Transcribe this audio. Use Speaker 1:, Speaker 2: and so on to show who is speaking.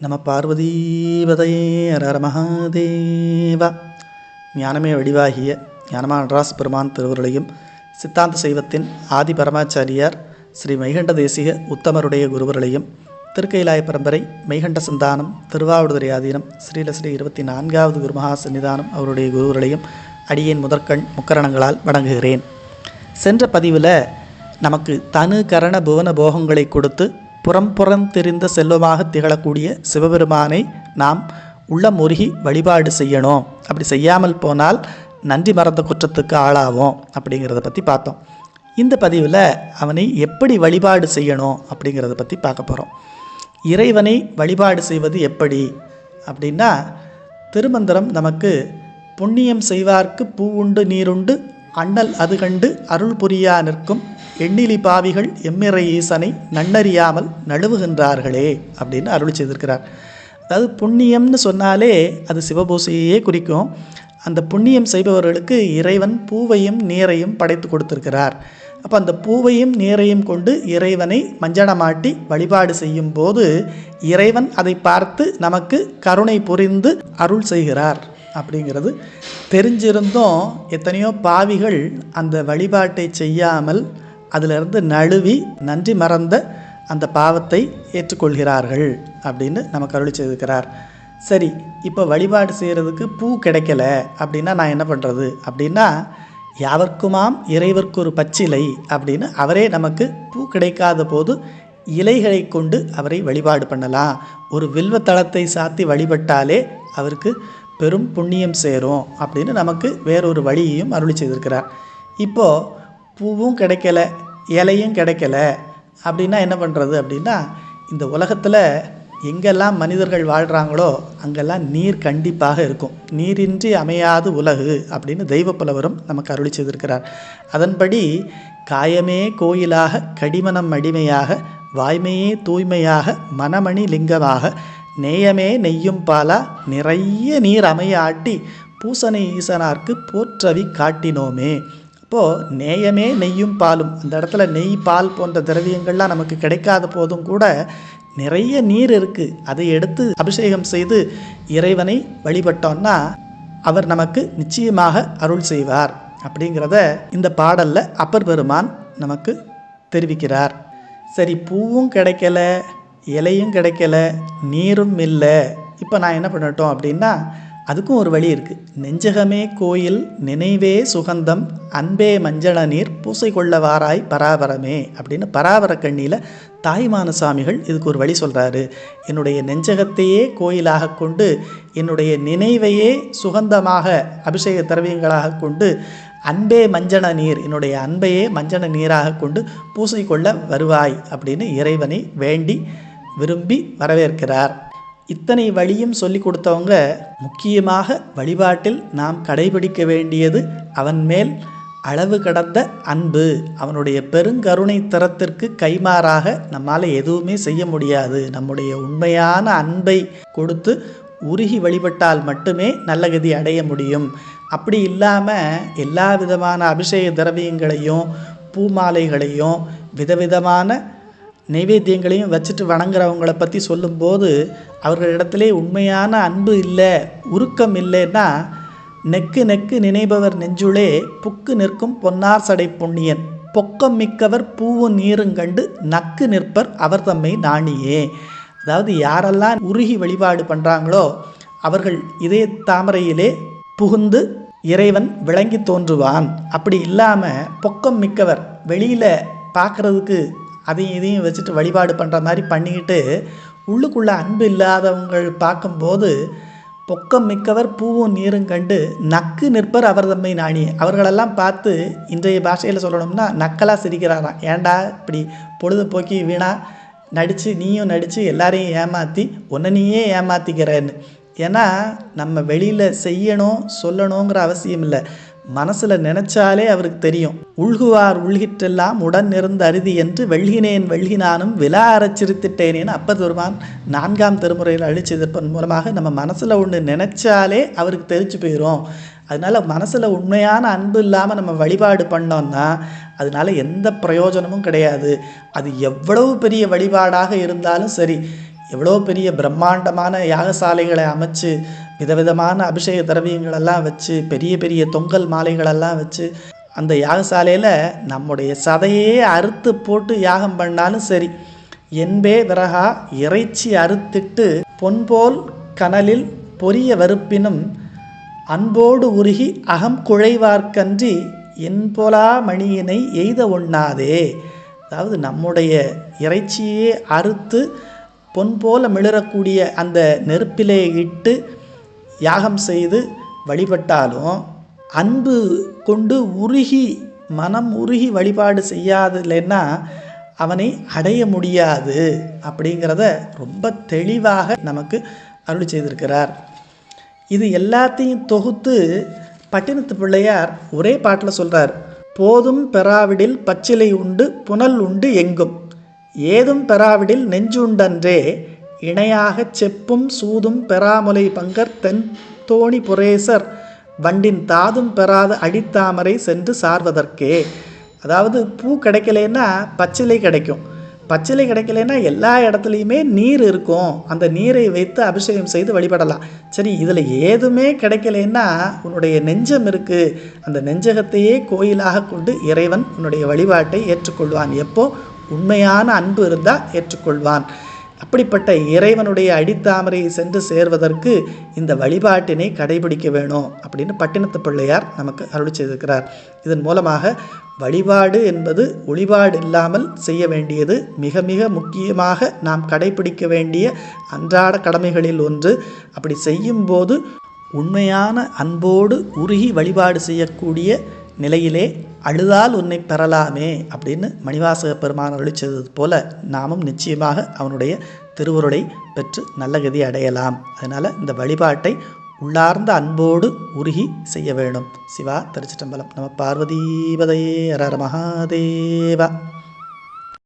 Speaker 1: நம பார்வதீபதையே ஹர மகாதேவா. ஞானமே வடிவாகிய ஞானமா நடராச பெருமான் திருவுருளையும் சித்தாந்த சைவத்தின் ஆதி பரமாச்சாரியார் ஸ்ரீ மைகண்ட தேசிக உத்தமருடைய குருவர்களையும் திருக்கைலாய பரம்பரை மைகண்ட சந்தானம் திருவாவடுதுறை ஆதீனம் ஸ்ரீல ஸ்ரீ இருபத்தி நான்காவது குருமகா சன்னிதானம் அவருடைய குருவர்களையும் அடியேன் முதற்கண் முக்கரணங்களால் வணங்குகிறேன். சென்ற பதிவில் நமக்கு தனு கரண புவன போகங்களை கொடுத்து புறம் புறம் தெரிந்த செல்வமாக திகழக்கூடிய சிவபெருமானை நாம் உள்ளம் உருகி வழிபாடு செய்யணும். அப்படி செய்யாமல் போனால் நன்றி மறந்த குற்றத்துக்கு ஆளாவோம் அப்படிங்கிறத பற்றி பார்த்தோம். இந்த பதிவில் அவனை எப்படி வழிபாடு செய்யணும் அப்படிங்கிறத பற்றி பார்க்க போகிறோம் இறைவனை வழிபாடு செய்வது எப்படி? அப்படின்னா திருமந்திரம் நமக்கு புண்ணியம் செய்வார்க்கு பூ உண்டு நீருண்டு அண்ணல் அது கண்டு அருள் புரியா நிற்கும் எண்ணிலி பாவிகள் எம்மிறை ஈசனை நன்னறியாமல் நழுவுகின்றார்களே அப்படின்னு அருள் செய்திருக்கிறார். அதாவது புண்ணியம்னு சொன்னாலே அது சிவபூசையே குறிக்கும். அந்த புண்ணியம் செய்பவர்களுக்கு இறைவன் பூவையும் நீரையும் படைத்து கொடுத்திருக்கிறார். அப்போ அந்த பூவையும் நீரையும் கொண்டு இறைவனை மஞ்சனமாட்டி வழிபாடு செய்யும் போது இறைவன் அதை பார்த்து நமக்கு கருணை புரிந்து அருள் செய்கிறார் அப்படிங்கிறது. தெரிஞ்சிருந்தும் எத்தனையோ பாவிகள் அந்த வழிபாட்டை செய்யாமல் அதிலிருந்து நழுவி நன்றி மறந்த அந்த பாவத்தை ஏற்றுக்கொள்கிறார்கள் அப்படின்னு நமக்கு அருளி செய்திருக்கிறார். சரி இப்போ வழிபாடு செய்கிறதுக்கு பூ கிடைக்கல அப்படின்னா நான் என்ன பண்ணுறது அப்படின்னா யாவர்க்குமாம் இறைவர்க்கு ஒரு பச்சிலை அப்படின்னு அவரே நமக்கு பூ கிடைக்காத போது இலைகளை கொண்டு அவரை வழிபாடு பண்ணலாம். ஒரு வில்வத்தளத்தை சாத்தி வழிபட்டாலே அவருக்கு பெரும் புண்ணியம் சேரும் அப்படின்னு நமக்கு வேறொரு வழியையும் அருளி செய்திருக்கிறார். இப்போது பூவும் கிடைக்கல இலையும் கிடைக்கல. அப்படின்னா என்ன பண்ணுறது அப்படின்னா இந்த உலகத்தில் எங்கெல்லாம் மனிதர்கள் வாழ்கிறாங்களோ அங்கெல்லாம் நீர் கண்டிப்பாக இருக்கும். நீரின்றி அமையாது உலகு அப்படின்னு தெய்வ புலவரும் நமக்கு அருளி செய்திருக்கிறார். அதன்படி காயமே கோயிலாக கடிமனம் அடிமையாக வாய்மையே தூய்மையாக மனமணி லிங்கமாக நேயமே நெய்யும் பாலா நிறைய நீர் அமைய ஆட்டி பூசனை ஈசனார்க்கு போற்றவி காட்டினோமே. இப்போது நேயமே நெய்யும் பாலும் அந்த இடத்துல நெய் பால் போன்ற திரவியங்கள்லாம் நமக்கு கிடைக்காத போதும் கூட நிறைய நீர் இருக்குது அதை எடுத்து அபிஷேகம் செய்து இறைவனை வழிபட்டோம்னா அவர் நமக்கு நிச்சயமாக அருள் செய்வார் அப்படிங்கிறத இந்த பாடலில் அப்பர் பெருமான் நமக்கு தெரிவிக்கிறார். சரி பூவும் கிடைக்கல இலையும் கிடைக்கல நீரும் இல்லை. இப்போ நான் என்ன பண்ணட்டும் அப்படின்னா அதுக்கும் ஒரு வழி இருக்குது நெஞ்சகமே கோயில் நினைவே சுகந்தம் அன்பே மஞ்சள நீர் பூசை கொள்ள வாராய் பராபரமே அப்படின்னு பராபர கண்ணியில் தாய்மான சாமிகள் இதுக்கு ஒரு வழி சொல்கிறாரு என்னுடைய நெஞ்சகத்தையே கோயிலாக கொண்டு என்னுடைய நினைவையே சுகந்தமாக அபிஷேக திரவியங்களாக கொண்டு அன்பே மஞ்சள நீர் என்னுடைய அன்பையே மஞ்சள நீராக கொண்டு பூசை கொள்ள வருவாய் அப்படின்னு இறைவனை வேண்டி விரும்பி வரவேற்கிறார். இத்தனை வழியும் சொல்லி கொடுத்தவங்க முக்கியமாக வழிபாட்டில் நாம் கடைபிடிக்க வேண்டியது அவன் மேல் அளவு கடந்த அன்பு. அவனுடைய பெருங்கருணை தரத்திற்கு கைமாறாக நம்மால் எதுவுமே செய்ய முடியாது. நம்முடைய உண்மையான அன்பை கொடுத்து உருகி வழிபட்டால் மட்டுமே நல்லகதி அடைய முடியும். அப்படி இல்லாமல் எல்லா விதமான அபிஷேக திரவியங்களையும் பூமாலைகளையும் விதவிதமான நைவேத்தியங்களையும் வச்சுட்டு வணங்குறவங்கள பற்றி சொல்லும்போது அவர்களிடத்திலே உண்மையான அன்பு இல்லை உருக்கம் இல்லைன்னா நெக்கு நெக்கு நினைபவர் நெஞ்சுளே புக்கு நிற்கும் பொன்னார் சடை புண்ணியன் பொக்கம் மிக்கவர் பூவும் நீரும் கண்டு நக்கு நிற்பர் அவர் தம்மை நாணியே. அதாவது யாரெல்லாம் உருகி வழிபாடு பண்ணுறாங்களோ அவர்கள் இதே தாமரையிலே புகுந்து இறைவன் விளங்கி தோன்றுவான். அப்படி இல்லாமல் பொக்கம் மிக்கவர் வெளியில் பார்க்குறதுக்கு அதையும் இதையும் வச்சுட்டு வழிபாடு பண்ணுற மாதிரி பண்ணிக்கிட்டு உள்ளுக்குள்ளே அன்பு இல்லாதவங்கள் பார்க்கும்போது பொக்கம் மிக்கவர் பூவும் நீரும் கண்டு நக்கு நிற்பர் அவர் தம்மை நாணி. அவர்களெல்லாம் பார்த்து இன்றைய பாஷையில் சொல்லணும்னா நக்கலாக சிரிக்கிறாராம். ஏண்டா இப்படி பொழுதுபோக்கி வீணா நடித்து நீயும் நடித்து எல்லாரையும் ஏமாற்றி உன்னை நீயே ஏமாற்றிக்கிறேன்னு ஏன்னா நம்ம வெளியில் செய்யணும் சொல்லணுங்கிற அவசியம் இல்லை. மனசில் நினைச்சாலே அவருக்கு தெரியும். உள்குவார் உள்கிற்றெல்லாம் உடன் இருந்து அருதி என்று வெள்கினேன் வெள்கினானும் விலா அரைச்சிருத்திட்டேனேன்னு அப்பர் பெருமான் நான்காம் திருமுறையில் அழிச்சதன் மூலமாக நம்ம மனசில் ஒன்று நினைச்சாலே அவருக்கு தெரிஞ்சு போயிடும் அதனால் மனசில் உண்மையான அன்பு இல்லாமல் நம்ம வழிபாடு பண்ணோம்னா அதனால எந்த பிரயோஜனமும் கிடையாது. அது எவ்வளவு பெரிய வழிபாடாக இருந்தாலும் சரி எவ்வளோ பெரிய பிரம்மாண்டமான யாகசாலைகளை அமைச்சு விதவிதமான அபிஷேக திரவியங்களெல்லாம் வச்சு பெரிய பெரிய தொங்கல் மாலைகளெல்லாம் வச்சு அந்த யாகசாலையில் நம்முடைய சதையே அறுத்து போட்டு யாகம் பண்ணாலும் சரி என்பே விறகா இறைச்சி அறுத்திட்டு பொன்போல் கனலில் பொரிய வறுப்பினும் அன்போடு உருகி அகம் குழைவார்க்கன்றி என்போலா மணியினை எய்த ஒண்ணாதே. அதாவது நம்முடைய இறைச்சியே அறுத்து பொன் போல மிளறக்கூடிய அந்த நெருப்பிலே இட்டு யாகம் செய்து வழிபட்டாலும் அன்பு கொண்டு உருகி மனம் உருகி வழிபாடு செய்யாதுலன்னா அவனை அடைய முடியாது அப்படிங்கிறத ரொம்ப தெளிவாக நமக்கு அருள் செய்திருக்கிறார். இது எல்லாத்தையும் தொகுத்து பட்டினத்து பிள்ளையார் ஒரே பாட்டில் சொல்கிறார் போதும் பெறாவிடில் பச்சிலை உண்டு புனல் உண்டு எங்கும். ஏதும் பெறாவிடில் நெஞ்சுண்டன்றே இணையாகச் செப்பும் சூதும் பெறாமுலை பங்கர் தென் தோணி புரேசர் வண்டின் தாதும் பெறாத அடித்தாமரை சென்று சார்வதற்கே. அதாவது பூ கிடைக்கலன்னா பச்சிலை கிடைக்கும். பச்சிலை கிடைக்கலன்னா எல்லா இடத்துலையுமே நீர் இருக்கும். அந்த நீரை வைத்து அபிஷேகம் செய்து வழிபடலாம். சரி இதில் ஏதுமே கிடைக்கலன்னா உன்னுடைய நெஞ்சம் இருக்குது அந்த நெஞ்சகத்தையே கோயிலாக கொண்டு இறைவன் உன்னுடைய வழிபாட்டை ஏற்றுக்கொள்வான். எப்போ? உண்மையான அன்பு இருந்தால் ஏற்றுக்கொள்வான். அப்படிப்பட்ட இறைவனுடைய அடித்தாமரையை சென்று சேர்வதற்கு இந்த வழிபாட்டினை கடைபிடிக்க வேணும் அப்படின்னு பட்டினத்து பிள்ளையார் நமக்கு அருள் செய்திருக்கிறார். இதன் மூலமாக வழிபாடு என்பது ஒளிபாடு இல்லாமல் செய்ய வேண்டியது மிக மிக முக்கியமாக நாம் கடைபிடிக்க வேண்டிய அன்றாட கடமைகளில் ஒன்று. அப்படி செய்யும்போது உண்மையான அன்போடு உருகி வழிபாடு செய்யக்கூடிய நிலையிலே அழுதால் உன்னை பெறலாமே அப்படின்னு மணிவாசக பெருமான் அழிச்சது போல நாமும் நிச்சயமாக அவனுடைய திருவுருளை பெற்று நல்ல கதி அடையலாம். அதனால் இந்த வழிபாட்டை உள்ளார்ந்த அன்போடு உருகி செய்ய வேணும் சிவா திருச்சிட்டம்பலம் நம்ம பார்வதீபதையே அரர மகாதேவா.